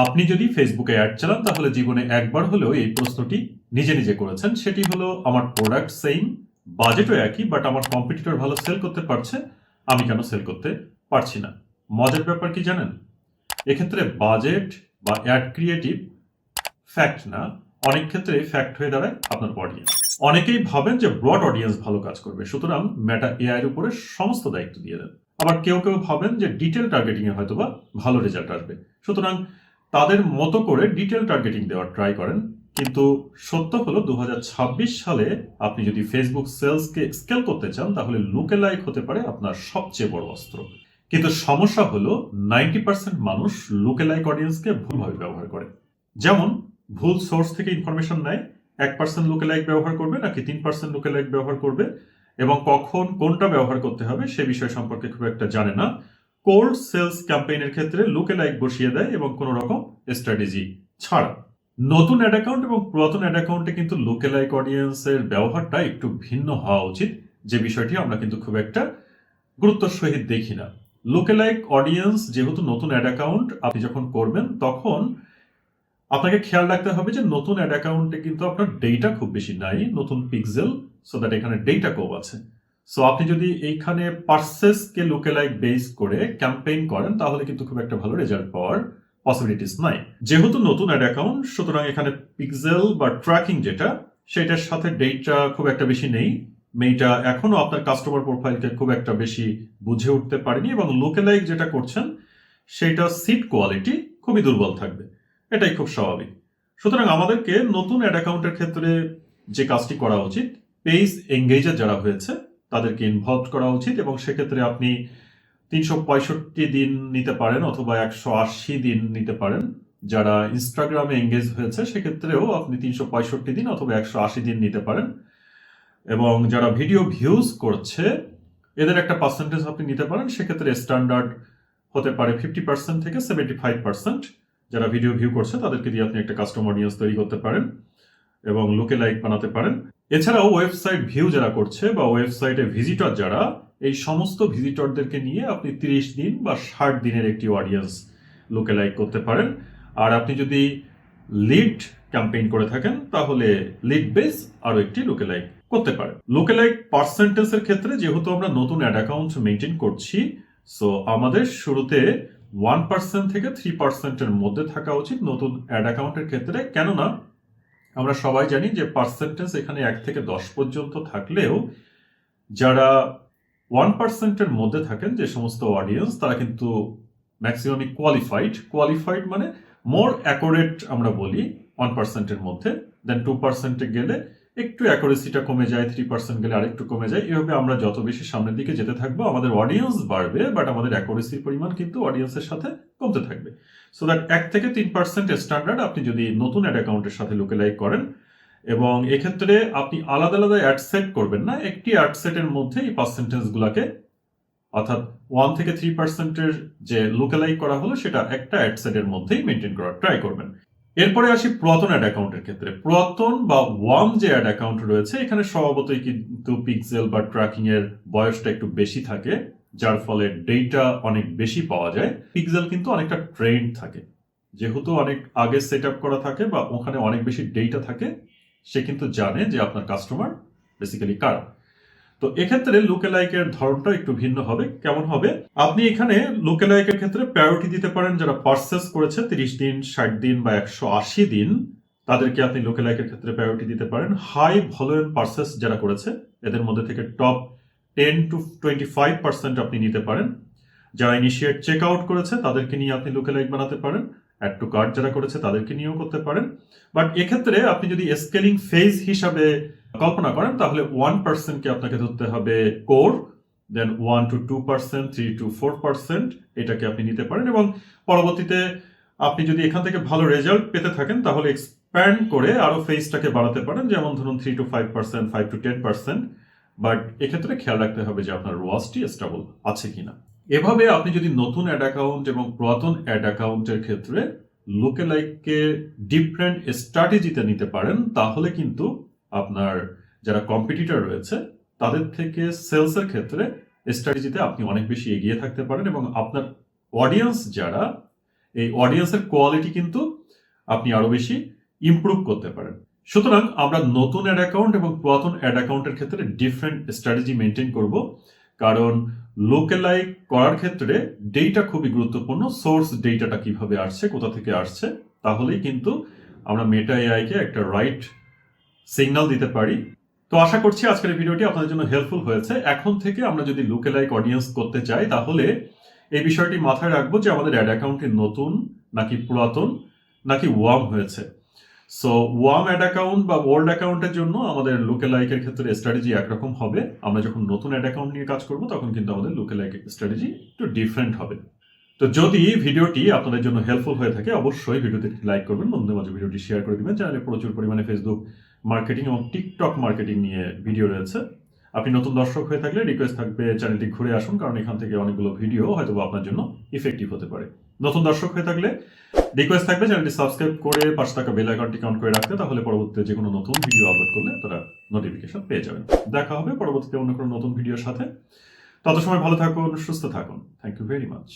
আপনি যদি ফেসবুকে অ্যাড চালান, তাহলে জীবনে একবার হলেও এই প্রশ্নটি নিজে নিজে করেছেন। সেটি হলো, আমার প্রোডাক্ট সেম বাজেটও একই বাট আমার কম্পিটিটর ভালো সেল করতে পারছে, আমি কেন সেল করতে পারছি না? মজার ব্যাপার কি জানেন? এক্ষেত্রে বাজেট বা অ্যাড ক্রিয়েটিভ ফ্যাক্ট না, অনেক ক্ষেত্রে ফ্যাক্ট হয়ে দাঁড়ায় আপনার অডিয়েন্স অনেকেই ভাবেন যে ব্রড অডিয়েন্স ভালো কাজ করবে, সুতরাং মেটা এআই এর উপরে সমস্ত দায়িত্ব দিয়ে দেন। আবার কেউ কেউ ভাবেন যে ডিটেল টার্গেটিং এ হয়তোবা ভালো রেজাল্ট আসবে। সুতরাং তাদের মতো করে ডিটেল টার্গেটিং দেওয়ার ট্রাই করেন। কিন্তু সত্য হলো দু হাজার ছাব্বিশ সালে আপনি যদি ফেসবুক সেলসকে স্কেল করতে চান, তাহলে লুকে লাইক হতে পারে আপনার সবচেয়ে বড় অস্ত্র। কিন্তু সমস্যা হলো নাইনটি পার্সেন্ট মানুষ লুকে লাইক অডিয়েন্সকে ভুলভাবে ব্যবহার করে। যেমন, ভুল সোর্স থেকে ইনফরমেশন নেয়, এক পার্সেন্ট লুকে লাইক ব্যবহার করবে নাকি তিন পার্সেন্ট লুকে লাইক ব্যবহার করবে, এবং কখন কোনটা ব্যবহার করতে হবে সে বিষয় সম্পর্কে খুব একটা জানে না। কোল্ড সেলস ক্যাম্পেইনের ক্ষেত্রে লুকে লাইক বসিয়ে দেয় এবং কোনো রকম স্ট্র্যাটেজি ছাড়া। নতুন অ্যাড অ্যাকাউন্ট এবং পুরাতন অ্যাড অ্যাকাউন্টে কিন্তু লোকে লাইক অডিয়েন্সের ব্যবহারটা একটু ভিন্ন হওয়া উচিত। যে বিষয়টি আমরা কিন্তু খুব একটা গুরুত্ব সহিত দেখি না। লোকে লাইক অডিয়েন্স যেহেতু নতুন অ্যাড অ্যাকাউন্ট আপনি যখন করবেন, তখন আপনাকে খেয়াল রাখতে হবে যে নতুন অ্যাড অ্যাকাউন্টে কিন্তু আপনার ডেটা খুব বেশি নাই, নতুন পিক্সেল সো দ্যাট এখানে ডেটা কম আছে। সো আপনি যদি এইখানে পার্সেসকে লোকে লাইক বেস করে ক্যাম্পেইন করেন, তাহলে কিন্তু খুব একটা ভালো রেজাল্ট পাওয়ার পসিবিলিটিস নাই। যেহেতু নতুন অ্যাড অ্যাকাউন্ট সুতরাং এখানে পিক্সেল বা ট্র্যাকিং যেটা, সেটার সাথে ডেটটা খুব একটা বেশি নেই। মেয়েটা এখনও আপনার কাস্টমার প্রোফাইলকে খুব একটা বেশি বুঝে উঠতে পারেনি এবং লোকে লাইক যেটা করছেন, সেটা সিট কোয়ালিটি খুবই দুর্বল থাকবে। এটাই খুব স্বাভাবিক। সুতরাং আমাদেরকে নতুন অ্যাড অ্যাকাউন্টের ক্ষেত্রে যে কাজটি করা উচিত পেজ এঙ্গেজার যারা হয়েছে তাদেরকে ইনভলভ করা উচিত এবং সেক্ষেত্রে আপনি তিনশো পঁয়ষট্টি দিন নিতে পারেন অথবা একশো আশি দিন নিতে পারেন। যারা ইনস্টাগ্রামে এঙ্গেজ হয়েছে, সেক্ষেত্রেও আপনি তিনশো পঁয়ষট্টি দিন অথবা একশো আশি দিন নিতে পারেন। এবং যারা ভিডিও ভিউজ করছে, এদের একটা পার্সেন্টেজ আপনি নিতে পারেন। সেক্ষেত্রে স্ট্যান্ডার্ড হতে পারে ফিফটি পার্সেন্ট থেকে সেভেন্টি ফাইভ পার্সেন্ট যারা ভিডিও ভিউ করছে, তাদেরকে দিয়ে আপনি একটা কাস্টম অডিয়েন্স তৈরি করতে পারেন এবং লোকে লাইক বানাতে পারেন। এছাড়াও ওয়েবসাইট ভিউ যারা করছে বা ওয়েবসাইটে ভিজিটর যারা, এই সমস্ত ভিজিটরদেরকে নিয়ে আপনি তিরিশ দিন বা ষাট দিনের একটি অডিয়েন্স লুকে লাইক করতে পারেন। আর আপনি যদি লিড ক্যাম্পেইন করে থাকেন, তাহলে লিড বেস আরও একটি লুকে লাইক করতে পারেন। লুকে লাইক পার্সেন্টেজের ক্ষেত্রে যেহেতু আমরা নতুন অ্যাড অ্যাকাউন্ট মেনটেন করছি সো আমাদের শুরুতে ওয়ান পার্সেন্ট থেকে থ্রি পার্সেন্টের মধ্যে থাকা উচিত নতুন অ্যাড অ্যাকাউন্টের ক্ষেত্রে। কেননা আমরা সবাই জানি যে পার্সেন্টেজ এখানে এক থেকে দশ পর্যন্ত থাকলেও যারা ওয়ান পার্সেন্টের মধ্যে থাকেন যে সমস্ত অডিয়েন্স তারা কিন্তু ম্যাক্সিমামই কোয়ালিফাইড কোয়ালিফাইড মানে মোর অ্যাকোরেট আমরা বলি ওয়ান পার্সেন্টের মধ্যে। দেন টু পার্সেন্টে গেলে একটু অ্যাকোরেসিটা কমে যায় থ্রি পার্সেন্ট গেলে আরেকটু কমে যায়, এভাবে আমরা যত বেশি সামনের দিকে যেতে থাকব, আমাদের অডিয়েন্স বাড়বে বাট আমাদের অ্যাকোরেসির পরিমাণ কিন্তু অডিয়েন্সের সাথে কমতে থাকবে। সো দ্যাট এক থেকে তিন পার্সেন্ট স্ট্যান্ডার্ড আপনি যদি নতুন অ্যাড অ্যাকাউন্টের সাথে লোকেলাইক করেন, এবং এক্ষেত্রে আপনি আলাদা আলাদা অ্যাড সেট করবেন না, একটি অ্যাড সেটের মধ্যে এই পার্সেন্টেজগুলোকে অর্থাৎ ওয়ান থেকে থ্রি পার্সেন্টের যে লোকেলাইক করা হলো, সেটা একটা অ্যাড সেটের মধ্যেই মেনটেন করার ট্রাই করবেন। এরপরে আসি পুরাতন অ্যাড অ্যাকাউন্টের ক্ষেত্রে। পুরাতন বা ওয়াম যে অ্যাড অ্যাকাউন্ট রয়েছে, এখানে স্বভাবতই কিন্তু পিক্সেল বা ট্র্যাকিং এর বয়সটা একটু বেশি থাকে, যার ফলে ডেটা অনেক বেশি পাওয়া যায়। পিক্সেল কিন্তু অনেকটা ট্রেন্ড থাকে। যেহেতু অনেক আগে সেট আপ করা থাকে বা ওখানে অনেক বেশি ডেটা থাকে, সে কিন্তু জানে যে আপনার কাস্টমার বেসিক্যালি কারা। তো এক্ষেত্রে লুকেলাইকের ধরনটা একটু ভিন্ন হবে। কেমন হবে? আপনি এখানে লুকেলাইকের ক্ষেত্রে প্রায়োরিটি দিতে পারেন যারা পার্সেস করেছে, তিরিশ দিন, ষাট দিন বা একশো আশি দিন, তাদেরকে আপনি লোকেলাইকের ক্ষেত্রে প্রায়োরিটি দিতে পারেন। হাই ভলিউম পার্সেস যারা করেছে, এদের মধ্যে থেকে top ten to twenty five percent আপনি নিতে পারেন। যারা ইনিশিয়েট চেক আউট করেছে, তাদেরকে নিয়ে আপনি লোকেলাইক বানাতে পারেন। অ্যাড টু কার্ড যারা করেছে, তাদেরকে নিয়েও করতে পারেন। বাট এক্ষেত্রে আপনি যদি স্কেলিং ফেজ হিসাবে কল্পনা করেন, তাহলে ওয়ান পার্সেন্টকে আপনাকে ধরতে হবে core then one to two percent three to four percent এটাকে আপনি নিতে পারেন এবং পরবর্তীতে আপনি যদি এখান থেকে ভালো রেজাল্ট পেতে থাকেন, তাহলে এক্সপ্যান্ড করে আরও ফেজটাকে বাড়াতে পারেন, যেমন ধরুন three to five percent five to ten percent but এক্ষেত্রে খেয়াল রাখতে হবে যে আপনার রোয়াজটি স্টেবল আছে কিনা। এভাবে আপনি যদি নতুন অ্যাড অ্যাকাউন্ট এবং পুরাতন অ্যাড অ্যাকাউন্টের ক্ষেত্রে লোকে লাইককে ডিফারেন্ট স্ট্র্যাটেজিতে নিতে পারেন, তাহলে কিন্তু আপনার যারা কম্পিটিটর রয়েছে, তাদের থেকে সেলসের ক্ষেত্রে স্ট্র্যাটেজিতে আপনি অনেক বেশি এগিয়ে থাকতে পারেন এবং আপনার অডিয়েন্স যারা, এই অডিয়েন্সের কোয়ালিটি কিন্তু আপনি আরও বেশি ইমপ্রুভ করতে পারেন। সুতরাং আমরা নতুন অ্যাড অ্যাকাউন্ট এবং পুরাতন অ্যাড অ্যাকাউন্টের ক্ষেত্রে ডিফারেন্ট স্ট্র্যাটেজি মেনটেন করব। কারণ লোকেলাইক করার ক্ষেত্রে ডেটা খুবই গুরুত্বপূর্ণ সোর্স ডেটাটা কীভাবে আসছে, কোথা থেকে আসছে, তাহলেই কিন্তু আমরা মেটা এআইকে একটা রাইট সিগন্যাল দিতে পারি। তো আশা করছি আজকের ভিডিওটি আপনাদের জন্য হেল্পফুল হয়েছে। এখন থেকে আমরা যদি লুকেলাইক অডিয়েন্স করতে চাই, তাহলে এই বিষয়টি মাথায় রাখব যে আমাদের অ্যাড অ্যাকাউন্টটি নতুন, নাকি পুরাতন, নাকি ওয়ার্ম হয়েছে। সো ওয়ার্ম অ্যাড অ্যাকাউন্ট বা ওল্ড অ্যাকাউন্টের জন্য আমাদের লুকেলাইকের ক্ষেত্রে স্ট্র্যাটেজি একরকম হবে। আমরা যখন নতুন অ্যাড অ্যাকাউন্ট নিয়ে কাজ করব, তখন কিন্তু আমাদের লুকেলাইক স্ট্র্যাটেজি একটু ডিফারেন্ট হবে। তো যদি ভিডিওটি আপনাদের জন্য হেল্পফুল হয়ে থাকে, অবশ্যই ভিডিওতে লাইক করবেন, বন্ধুদের মাঝে ভিডিওটি শেয়ার করে দিবেন। চ্যানেলে প্রচুর পরিমাণে ফেসবুক মার্কেটিং এবং টিকটক মার্কেটিং নিয়ে ভিডিও রয়েছে। আপনি নতুন দর্শক হয়ে থাকলে রিকোয়েস্ট থাকবে চ্যানেলটি ঘুরে আসুন, কারণ এখান থেকে অনেকগুলো ভিডিও হয়তো আপনার জন্য ইফেক্টিভ হতে পারে। নতুন দর্শক হয়ে থাকলে রিকোয়েস্ট থাকবে চ্যানেলটি সাবস্ক্রাইব করে পাশে থাকা বেল আইকনটি অন করে রাখতে, তাহলে পরবর্তীতে যে কোনো নতুন ভিডিও আপলোড করলে তারা নোটিফিকেশন পেয়ে যাবেন। দেখা হবে পরবর্তীতে অন্য কোনো নতুন ভিডিওর সাথে। তত সময় ভালো থাকুন, সুস্থ থাকুন। Thank you very much